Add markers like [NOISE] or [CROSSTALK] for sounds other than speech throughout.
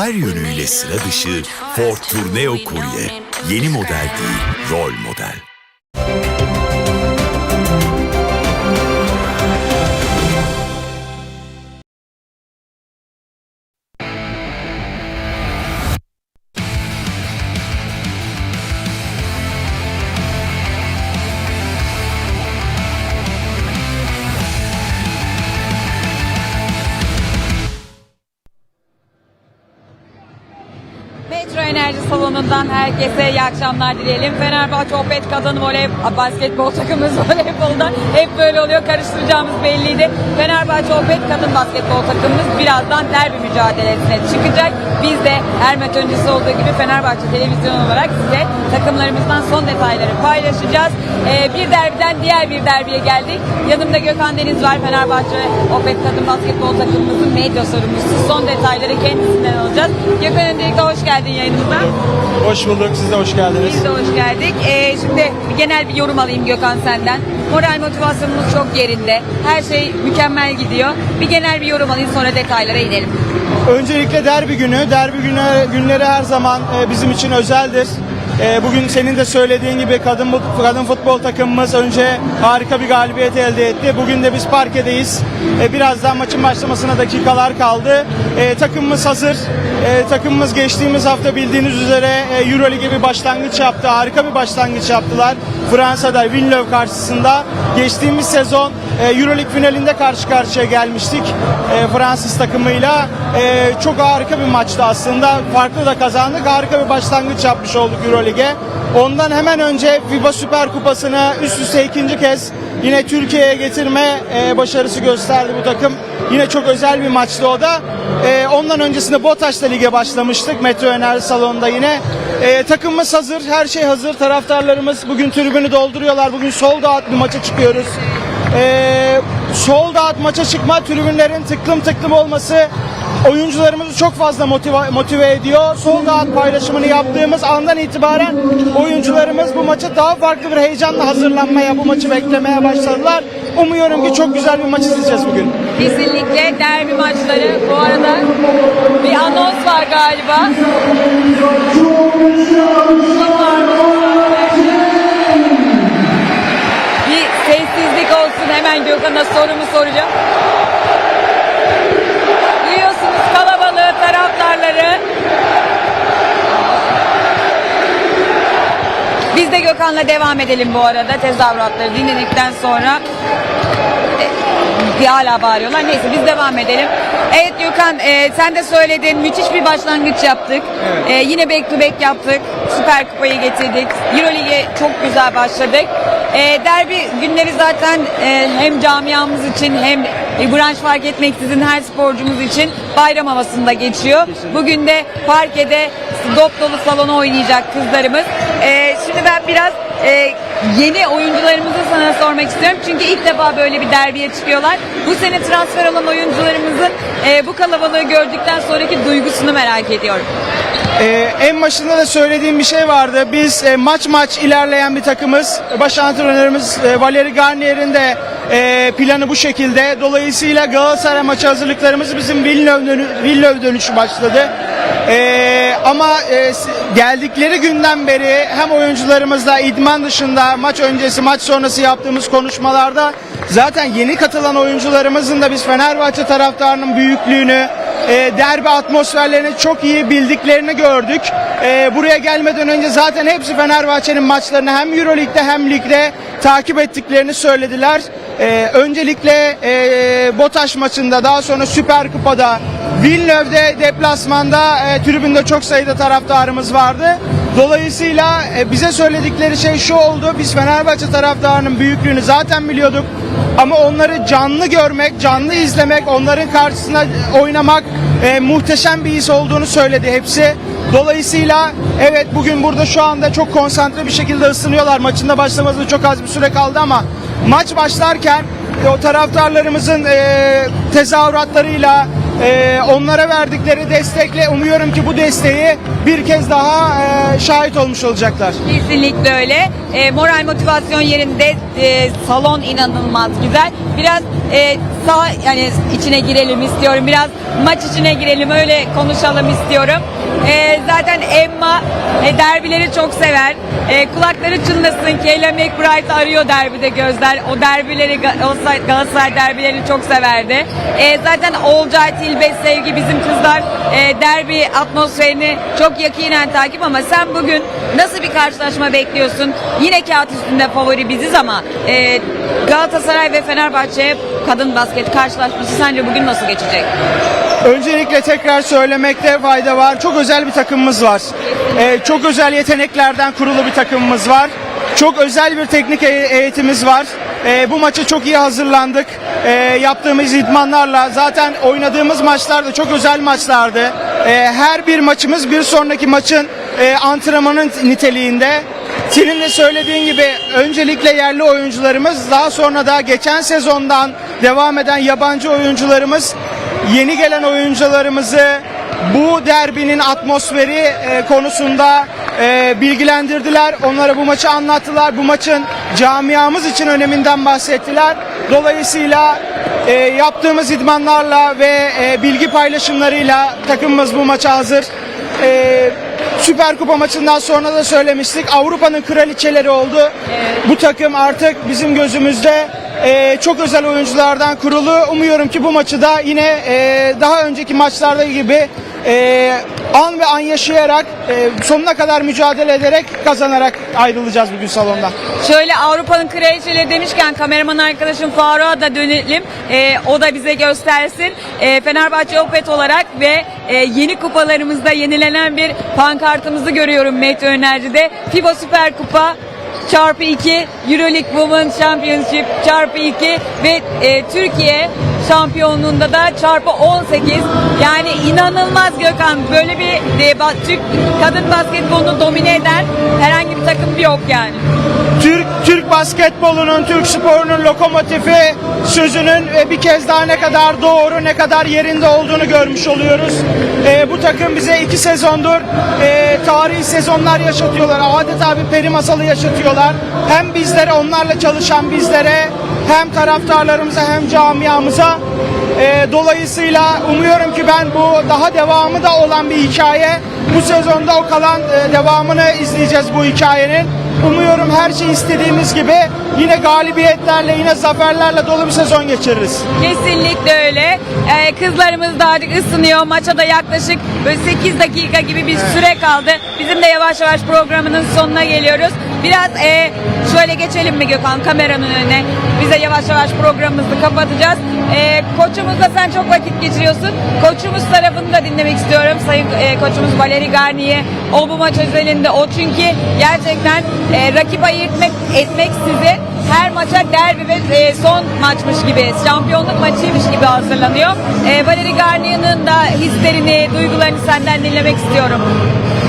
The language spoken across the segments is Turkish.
her yönüyle sıra dışı Ford Tourneo Courier. Yeni model değil, rol model. on herkese iyi akşamlar dileyelim. Fenerbahçe Opet Kadın Voley Basketbol takımımız [LAUGHS] voleybolda hep böyle oluyor. Karıştıracağımız belliydi. Fenerbahçe Opet Kadın Basketbol takımımız birazdan derbi mücadelesine çıkacak. Biz de her maç öncesi olduğu gibi Fenerbahçe Televizyon olarak size takımlarımızdan son detayları paylaşacağız. Ee, bir derbiden diğer bir derbiye geldik. Yanımda Gökhan Deniz var. Fenerbahçe Opet Kadın Basketbol takımımızın medya sorumlusu. Son detayları kendisinden alacağız. Gökhan öncelikle hoş geldin yayınımıza. Hoş bulduk, siz de hoş geldiniz. Biz de hoş geldik. Ee, şimdi bir genel bir yorum alayım Gökhan senden. Moral motivasyonumuz çok yerinde. Her şey mükemmel gidiyor. Bir genel bir yorum alayım sonra detaylara inelim. Öncelikle derbi günü, derbi günü günleri her zaman e, bizim için özeldir. E, Bugün senin de söylediğin gibi kadın kadın futbol takımımız önce harika bir galibiyet elde etti. Bugün de biz parkedeyiz. E, Birazdan maçın başlamasına dakikalar kaldı. E, Takımımız hazır. E, Takımımız geçtiğimiz hafta bildiğiniz üzere e, Euroleague'e bir başlangıç yaptı. Harika bir başlangıç yaptılar. Fransa'da Villeneuve karşısında. Geçtiğimiz sezon e, Euroleague finalinde karşı karşıya gelmiştik e, Fransız takımıyla. E, çok harika bir maçtı aslında. Farklı da kazandık. Harika bir başlangıç yapmış olduk Euroleague'e. Ondan hemen önce FIBA Süper Kupası'nı üst üste ikinci kez yine Türkiye'ye getirme e, başarısı gösterdi bu takım. Yine çok özel bir maçtı o da. E, ondan öncesinde BOTAŞ'ta lige başlamıştık. Metro Enerji Salonu'nda yine. E, takımımız hazır, her şey hazır. Taraftarlarımız bugün tribünü dolduruyorlar. Bugün sol dağıt bir maça çıkıyoruz. E, sol dağıt maça çıkma, tribünlerin tıklım tıklım olması oyuncularımızı çok fazla motive, motive ediyor. Sol dağıt paylaşımını yaptığımız andan itibaren oyuncularımız bu maça daha farklı bir heyecanla hazırlanmaya, bu maçı beklemeye başladılar. Umuyorum ki çok güzel bir maç izleyeceğiz bugün. Kesinlikle derbi maçları. Bu arada bir anons var galiba. Hemen Gökhan'a sorumu soracağım. Duyuyorsunuz kalabalığı, taraftarları. Biz de Gökhan'la devam edelim bu arada tezahüratları dinledikten sonra bir hala bağırıyorlar. Neyse biz devam edelim. Evet Gökhan e, sen de söyledin müthiş bir başlangıç yaptık. E, yine back to back yaptık. Süper Kupayı getirdik. Euroleague'e çok güzel başladık. E, derbi günleri zaten e, hem camiamız için hem e, branş fark etmeksizin her sporcumuz için bayram havasında geçiyor. Bugün de parkede dop dolu salonu oynayacak kızlarımız. E, şimdi ben biraz e, yeni oyuncularımızı sana sormak istiyorum. Çünkü ilk defa böyle bir derbiye çıkıyorlar. Bu sene transfer olan oyuncularımızın e, bu kalabalığı gördükten sonraki duygusunu merak ediyorum. Ee, en başında da söylediğim bir şey vardı. Biz e, maç maç ilerleyen bir takımız. Baş antrenörümüz e, Valeri Garnier'in de e, planı bu şekilde. Dolayısıyla Galatasaray maçı hazırlıklarımız bizim Villeneuve, dönü- Villeneuve dönüşü başladı. E, ama e, geldikleri günden beri hem oyuncularımızla idman dışında maç öncesi maç sonrası yaptığımız konuşmalarda zaten yeni katılan oyuncularımızın da biz Fenerbahçe taraftarının büyüklüğünü e, derbi atmosferlerini çok iyi bildiklerini gördük. E, buraya gelmeden önce zaten hepsi Fenerbahçe'nin maçlarını hem Euroleague'de hem ligde takip ettiklerini söylediler. E, öncelikle e, BOTAŞ maçında daha sonra Süper Kupa'da Villeneuve'de deplasmanda e, tribünde çok sayıda taraftarımız vardı. Dolayısıyla e, bize söyledikleri şey şu oldu. Biz Fenerbahçe taraftarının büyüklüğünü zaten biliyorduk. Ama onları canlı görmek, canlı izlemek, onların karşısında oynamak e, muhteşem bir his olduğunu söyledi hepsi. Dolayısıyla evet bugün burada şu anda çok konsantre bir şekilde ısınıyorlar. Maçında başlamasına çok az bir süre kaldı ama maç başlarken e, o taraftarlarımızın e, tezahüratlarıyla e, onlara verdikleri destekle umuyorum ki bu desteği bir kez daha e, şahit olmuş olacaklar. Kesinlikle öyle. E, moral motivasyon yerinde e, salon inanılmaz güzel. Biraz e, sağ yani içine girelim istiyorum. Biraz maç içine girelim öyle konuşalım istiyorum. E, zaten Emma e, derbileri çok sever. E, kulakları çınlasın. Kayla McBride arıyor derbide gözler. O derbileri Ga- Galatasaray, Galatasaray derbilerini çok severdi. E, zaten Olcay Tilbe Sevgi bizim kızlar e, derbi atmosferini çok yakinen takip ama sen bugün nasıl bir karşılaşma bekliyorsun? Yine kağıt üstünde favori biziz ama e, Galatasaray ve Fenerbahçe kadın basket karşılaşması sence bugün nasıl geçecek? Öncelikle tekrar söylemekte fayda var. Çok özel bir takımımız var. Ee, çok özel yeteneklerden kurulu bir takımımız var. Çok özel bir teknik e- eğitimimiz var. Ee, bu maça çok iyi hazırlandık. Ee, yaptığımız idmanlarla zaten oynadığımız maçlar da çok özel maçlardı. Ee, her bir maçımız bir sonraki maçın e, antrenmanın niteliğinde. Senin de söylediğin gibi öncelikle yerli oyuncularımız daha sonra da geçen sezondan devam eden yabancı oyuncularımız yeni gelen oyuncularımızı bu derbinin atmosferi e, konusunda e, bilgilendirdiler. Onlara bu maçı anlattılar. Bu maçın camiamız için öneminden bahsettiler. Dolayısıyla e, yaptığımız idmanlarla ve e, bilgi paylaşımlarıyla takımımız bu maça hazır. E, Süper Kupa maçından sonra da söylemiştik. Avrupa'nın kraliçeleri oldu. Bu takım artık bizim gözümüzde e, çok özel oyunculardan kurulu. Umuyorum ki bu maçı da yine e, daha önceki maçlarda gibi e, an ve an yaşayarak e, sonuna kadar mücadele ederek kazanarak ayrılacağız bugün salonda. Şöyle Avrupa'nın kraliçeleri demişken kameraman arkadaşım Faruk'a da dönelim. Ee, o da bize göstersin. Ee, Fenerbahçe Opet olarak ve e, yeni kupalarımızda yenilenen bir pankartımızı görüyorum Mehdi Önerci'de. FIBA Süper Kupa çarpı 2, Euroleague Women Championship çarpı 2 ve e, Türkiye şampiyonluğunda da çarpı 18. Yani inanılmaz Gökhan. Böyle bir e, Türk kadın basketbolunu domine eden yok yani. Türk Türk basketbolunun, Türk sporunun lokomotifi sözünün e, bir kez daha ne kadar doğru, ne kadar yerinde olduğunu görmüş oluyoruz. E, bu takım bize iki sezondur e, tarihi sezonlar yaşatıyorlar. Adeta bir peri masalı yaşatıyorlar. Hem bizlere, onlarla çalışan bizlere, hem taraftarlarımıza hem camiamıza. E, dolayısıyla umuyorum ki ben bu daha devamı da olan bir hikaye. Bu sezonda o kalan e, devamını izleyeceğiz bu hikayenin. Umuyorum her şey istediğimiz gibi yine galibiyetlerle, yine zaferlerle dolu bir sezon geçiririz. Kesinlikle öyle. Ee, kızlarımız da artık ısınıyor. Maça da yaklaşık böyle 8 dakika gibi bir süre kaldı. Bizim de yavaş yavaş programının sonuna geliyoruz. Biraz e, şöyle geçelim mi Gökhan kameranın önüne. Bize yavaş yavaş programımızı kapatacağız. E, koçumuzla sen çok vakit geçiriyorsun. Koçumuz tarafını da dinlemek istiyorum. Sayın e, koçumuz Valeri Garnier. O bu maç özelinde o çünkü gerçekten e, rakip ayırtmak etmek sizi her maça derbi ve e, son maçmış gibi, şampiyonluk maçıymış gibi hazırlanıyor. E, Valeri Garnier'ın da hislerini, duygularını senden dinlemek istiyorum.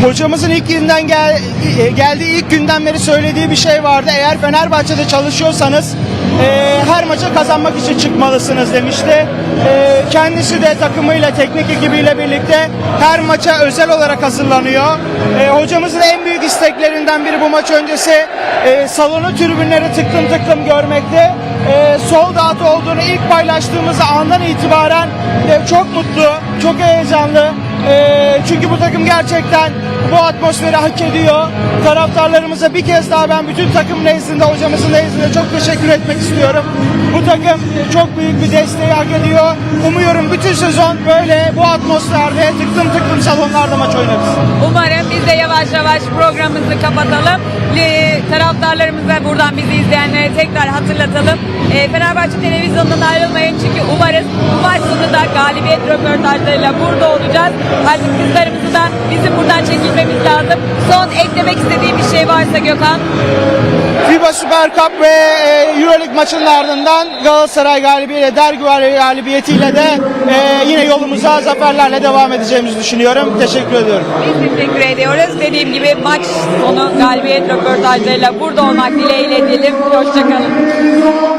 Hocamızın ilk günden gel, e, geldiği ilk günden beri söylediği bir şey vardı. Eğer Fenerbahçe'de çalışıyorsanız e, her maça kazanmak için çıkmalısınız demişti. E, kendisi de takımıyla, teknik ekibiyle birlikte her maça özel olarak hazırlanıyor. E, hocamızın en büyük isteklerinden biri bu maç öncesi e, salonu tribünleri tıklım tıklım görmekti. E, sold out olduğunu ilk paylaştığımız andan itibaren e, çok mutlu, çok heyecanlı. E, çünkü bu takım gerçekten bu atmosferi hak ediyor. Taraftarlarımıza bir kez daha ben bütün takım nezdinde, hocamızın nezdinde çok teşekkür etmek istiyorum. Bu takım çok büyük bir desteği hak ediyor. Umuyorum bütün sezon böyle bu atmosferde tıklım tıklım salonlarda maç oynarız. Umarım biz de yavaş yavaş programımızı kapatalım. Taraftarlarımıza buradan bizi izleyenlere tekrar hatırlatalım. E, Fenerbahçe televizyonundan ayrılmayın çünkü umarız bu maç sonu da galibiyet röportajlarıyla burada olacağız. Artık kızlarımızı da bizim buradan çekilmemiz lazım. Son eklemek istediği bir şey varsa Gökhan. FIBA Süper Cup ve e, Euroleague maçının ardından Galatasaray galibiyetiyle, dergi galibiyetiyle de e, yine yolumuza zaferlerle devam edeceğimizi düşünüyorum. Teşekkür ediyorum. Biz teşekkür ediyoruz. Dediğim gibi maç sonu galibiyet röportajlarıyla burada olmak dileğiyle diyelim. Hoşçakalın.